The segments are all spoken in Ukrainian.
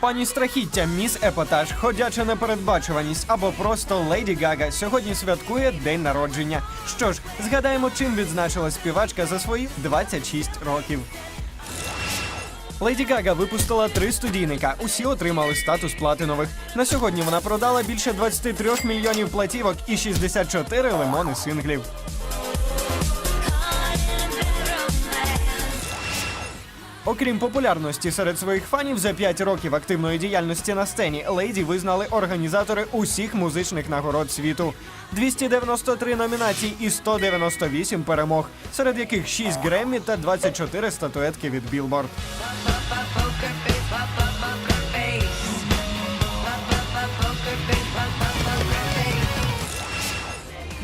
Пані страхіття, міс епатаж, ходяча непередбачуваність або просто Леді Гага сьогодні святкує день народження. Що ж, згадаємо, чим відзначила співачка за свої 26 років. Леді Гага випустила три студійника. Усі отримали статус платинових. На сьогодні вона продала більше 23 мільйонів платівок і 64 лимони синглів. Окрім популярності серед своїх фанів, за 5 років активної діяльності на сцені леді визнали організатори усіх музичних нагород світу. 293 номінації і 198 перемог, серед яких 6 Греммі та 24 статуетки від Білборд.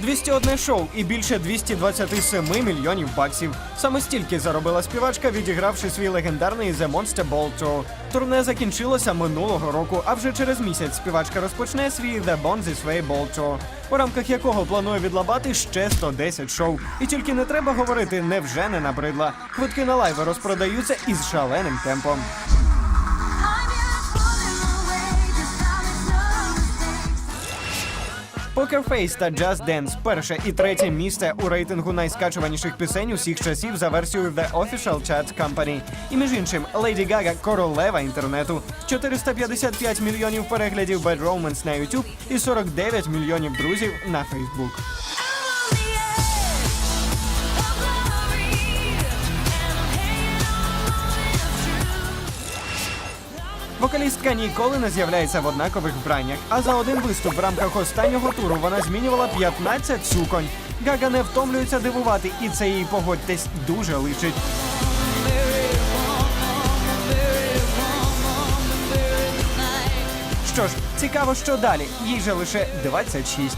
201 шоу і більше 227 мільйонів баксів. Саме стільки заробила співачка, відігравши свій легендарний The Monster Ball Tour. Турне закінчилося минулого року, а вже через місяць співачка розпочне свій The Bon This Way Ball Tour, у рамках якого планує відлабати ще 110 шоу. І тільки не треба говорити, невже не набридла. Квитки на лайви розпродаються із шаленим темпом. Poker Face та Just Dance – перше і третє місце у рейтингу найскачуваніших пісень усіх часів за версією The Official Chat Company. І між іншим, Леді Гага – королева інтернету. 455 мільйонів переглядів Bad Romance на YouTube і 49 мільйонів друзів на Facebook. Вокалістка ніколи не з'являється в однакових вбраннях, а за один виступ в рамках останнього туру вона змінювала 15 суконь. Гага не втомлюється дивувати, і це їй погодьтесь дуже личить. Що ж, цікаво, що далі. Їй же лише 26.